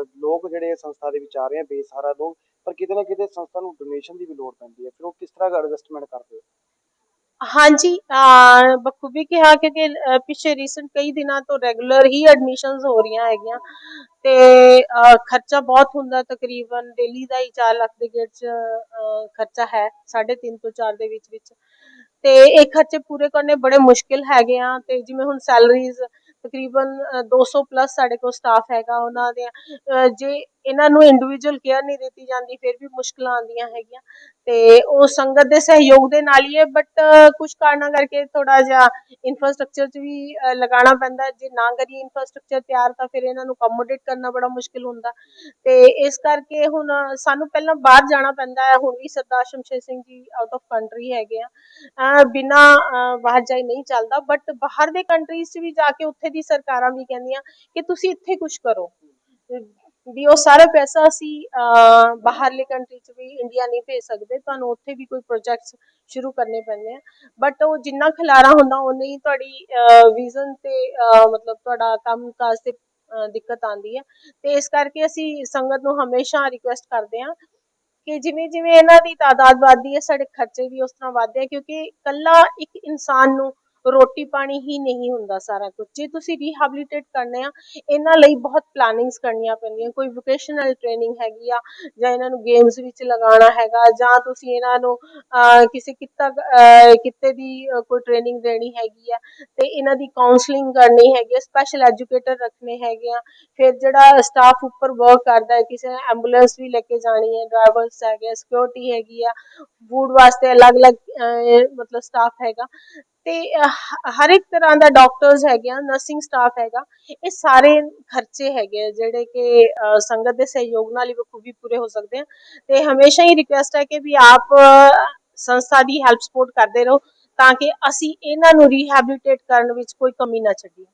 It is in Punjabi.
ਅਹ, ਲੋਕ ਜਿਹੜੇ ਸੰਸਥਾ ਦੇ ਵਿੱਚ ਆ ਰਹੇ ਆ ਬੇਸਹਾਰਾ ਲੋਕ ਪਰ ਕਿਤੇ ਨਾ ਕਿਤੇ ਸੰਸਥਾ ਨੂੰ ਡੋਨੇਸ਼ਨ ਦੀ ਵੀ ਲੋੜ ਪੈਂਦੀ ਹੈ। ਫਿਰ ਉਹ ਕਿਸ ਤਰ੍ਹਾਂ ਐਡਜਸਟਮੈਂਟ ਕਰਦੇ ਹੋ? ਹਾਂਜੀ ਬਖੂਬੀ ਕਿਹਾ ਕਿਉਂਕਿ ਅਹ ਰੀਸੈਂਟ ਕਈ ਦਿਨਾਂ ਤੋਂ ਰੈਗੂਲਰ ਹੀ ਐਡਮਿਸ਼ਨਸ ਹੋ ਰਹੀਆਂ ਹੈਗੀਆਂ ਤੇ ਖਰਚਾ ਬਹੁਤ ਹੁੰਦਾ ਤਕਰੀਬਨ ਡੇਲੀ ਦਾ ਹੀ 4 ਲੱਖ ਦੇ ਗੇਟ ਚ ਖਰਚਾ ਹੈ 3.5 ਤੋਂ 4 ਦੇ ਵਿੱਚ ਵਿੱਚ। ਤੇ ਇਹ ਖਰਚੇ ਪੂਰੇ ਕਰਨੇ ਬੜੇ ਮੁਸ਼ਕਿਲ ਹੈਗੇ ਆ। ਤੇ ਜਿਵੇਂ ਹੁਣ ਸੈਲਰੀਜ਼ ਤਕਰੀਬਨ ਅਹ 200 ਪਲੱਸ ਸਾਡੇ ਕੋਲ ਸਟਾਫ ਹੈਗਾ ਉਹਨਾਂ ਦੇ ਜੇ ਇਹਨਾਂ ਨੂੰ ਇੰਡੀਵਿਜੂਅਲ ਕੇਅਰ ਨਹੀਂ ਦਿੱਤੀ ਜਾਂਦੀ ਫਿਰ ਵੀ ਮੁਸ਼ਕਲਾਂ ਆਉਂਦੀਆਂ ਹੈਗੀਆਂ। ਤੇ ਉਹ ਸੰਗਤ ਦੇ ਸਹਿਯੋਗ ਦੇ ਨਾਲ ਹੀ ਹੈ ਬਟ ਕੁਝ ਕਾਰਨਾਂ ਕਰਕੇ ਥੋੜਾ ਜਿਹਾ ਇਨਫਰਾਸਟ੍ਰਕਚਰ 'ਚ ਵੀ ਲਗਾਉਣਾ ਪੈਂਦਾ ਜੇ ਨਾ ਕਰੀਏ ਇਨਫਰਾਸਟ੍ਰਕਚਰ ਤਿਆਰ ਤਾਂ ਫਿਰ ਇਹਨਾਂ ਨੂੰ ਅਕੋਮੋਡੇਟ ਕਰਨਾ ਬੜਾ ਮੁਸ਼ਕਿਲ ਹੁੰਦਾ। ਤੇ ਇਸ ਕਰਕੇ ਹੁਣ ਸਾਨੂੰ ਪਹਿਲਾਂ ਬਾਹਰ ਜਾਣਾ ਪੈਂਦਾ ਹੈ। ਹੁਣ ਵੀ ਸਰਦਾਰ Shamsher Singh ji out of country ਹੈਗੇ ਆ। ਅਹ, ਬਿਨਾਂ ਬਾਹਰ ਜਾਈ ਨਹੀਂ ਚੱਲਦਾ। ਬਟ ਬਾਹਰ ਦੇ ਕੰਟਰੀਜ਼ 'ਚ ਵੀ ਜਾ ਕੇ ਉੱਥੇ ਦੀ ਸਰਕਾਰਾਂ ਵੀ ਕਹਿੰਦੀਆਂ ਕਿ ਤੁਸੀਂ ਇੱਥੇ ਕੁਝ ਕਰੋ। ਵੀ ਉਹ ਸਾਰਾ ਪੈਸਾ ਅਸੀਂ ਬਾਹਰਲੇ ਕੰਟਰੀ 'ਚ ਵੀ ਇੰਡੀਆ ਨਹੀਂ ਭੇਜ ਸਕਦੇ। ਤੁਹਾਨੂੰ ਉੱਥੇ ਵੀ ਕੋਈ ਪ੍ਰੋਜੈਕਟਸ ਸ਼ੁਰੂ ਕਰਨੇ ਪੈਂਦੇ ਆ। ਬਟ ਉਹ ਜਿੰਨਾ ਖਿਲਾਰਾ ਹੁੰਦਾ ਉਨੀ ਹੀ ਤੁਹਾਡੀ ਵਿਜ਼ਨ ਤੇ ਮਤਲਬ ਤੁਹਾਡਾ ਕੰਮ ਕਾਜ ਤੇ ਦਿੱਕਤ ਆਉਂਦੀ ਹੈ ਤੇ ਇਸ ਕਰਕੇ ਅਸੀਂ ਸੰਗਤ ਨੂੰ ਹਮੇਸ਼ਾ ਰਿਕੁਐਸਟ ਕਰਦੇ ਹਾਂ ਕਿ ਜਿਵੇਂ ਜਿਵੇਂ ਇਹਨਾਂ ਦੀ ਤਾਦਾਦ ਵੱਧਦੀ ਹੈ, ਸਾਡੇ ਖਰਚੇ ਵੀ ਉਸ ਤਰ੍ਹਾਂ ਵੱਧਦੇ ਆ। ਕਿਉਂਕਿ ਕੱਲਾ ਇੱਕ ਇਨਸਾਨ ਨੂੰ ਰੋਟੀ ਪਾਣੀ ਹੀ ਨਹੀਂ ਹੁੰਦਾ ਸਾਰਾ ਕੁਝ ਜੇ ਤੁਸੀਂ ਰੀਹੈਬਿਲਿਟੇਟ ਕਰਨੇ ਆ ਇਹਨਾਂ ਲਈ ਬਹੁਤ ਪਲਾਨਿੰਗਸ ਕਰਨੀਆਂ ਪੈਂਦੀਆਂ। ਕੋਈ ਵੋਕੇਸ਼ਨਲ ਟ੍ਰੇਨਿੰਗ ਹੈਗੀ ਆ ਜਾਂ ਇਹਨਾਂ ਨੂੰ ਗੇਮਸ ਵਿੱਚ ਲਗਾਉਣਾ ਹੈਗਾ ਜਾਂ ਤੁਸੀਂ ਇਹਨਾਂ ਨੂੰ ਕਿਸੇ ਕਿੱਤਾ ਅਹ, ਦੀ ਅਹ, ਕੋਈ ਟ੍ਰੇਨਿੰਗ ਦੇਣੀ ਹੈਗੀ ਆ ਤੇ ਇਹਨਾਂ ਦੀ ਕਾਉਂਸਲਿੰਗ ਕਰਨੀ ਹੈਗੀ ਆ ਸਪੈਸ਼ਲ ਐਜੂਕੇਟਰ ਰੱਖਣੇ ਹੈਗੇ ਆ। ਫਿਰ ਜਿਹੜਾ ਸਟਾਫ ਉੱਪਰ ਵਰਕ ਕਰਦਾ ਹੈ ਕਿਸੇ ਐਂਬੂਲੈਂਸ ਵੀ ਲੈ ਕੇ ਜਾਣੀ ਹੈ ਡਰਾਈਵਰਸ ਹੈਗੇ ਸਿਕਿਉਰਿਟੀ ਹੈਗੀ ਆ ਫੂਡ ਵਾਸਤੇ ਅਲੱਗ-ਅਲੱਗ ਮਤਲਬ ਸਟਾਫ ਹੈਗਾ। ਤੇ ਹਰ ਇੱਕ ਤਰ੍ਹਾਂ ਦਾ ਡਾਕਟਰਸ ਹੈਗੇ ਆ ਨਰਸਿੰਗ ਸਟਾਫ ਹੈਗਾ, ਇਹ ਸਾਰੇ ਖਰਚੇ ਹੈਗੇ ਜਿਹੜੇ ਕਿ ਸੰਗਤ ਦੇ ਸਹਿਯੋਗ ਨਾਲ ਹੀ ਬਖੂਬੀ ਪੂਰੇ ਹੋ ਸਕਦੇ ਆ। ਤੇ ਹਮੇਸ਼ਾ ਹੀ ਰਿਕੁਐਸਟ ਹੈ ਕਿ ਵੀ ਆਪ ਸੰਸਥਾ ਦੀ ਹੈਲਪ ਸਪੋਰਟ ਕਰਦੇ ਰਹੋ, ਤਾਂ ਕਿ ਅਸੀਂ ਇਹਨਾਂ ਨੂੰ ਰੀਹੈਬਿਲਿਟੇਟ ਕਰਨ ਵਿੱਚ ਕੋਈ ਕਮੀ ਨਾ ਛੱਡੀਏ।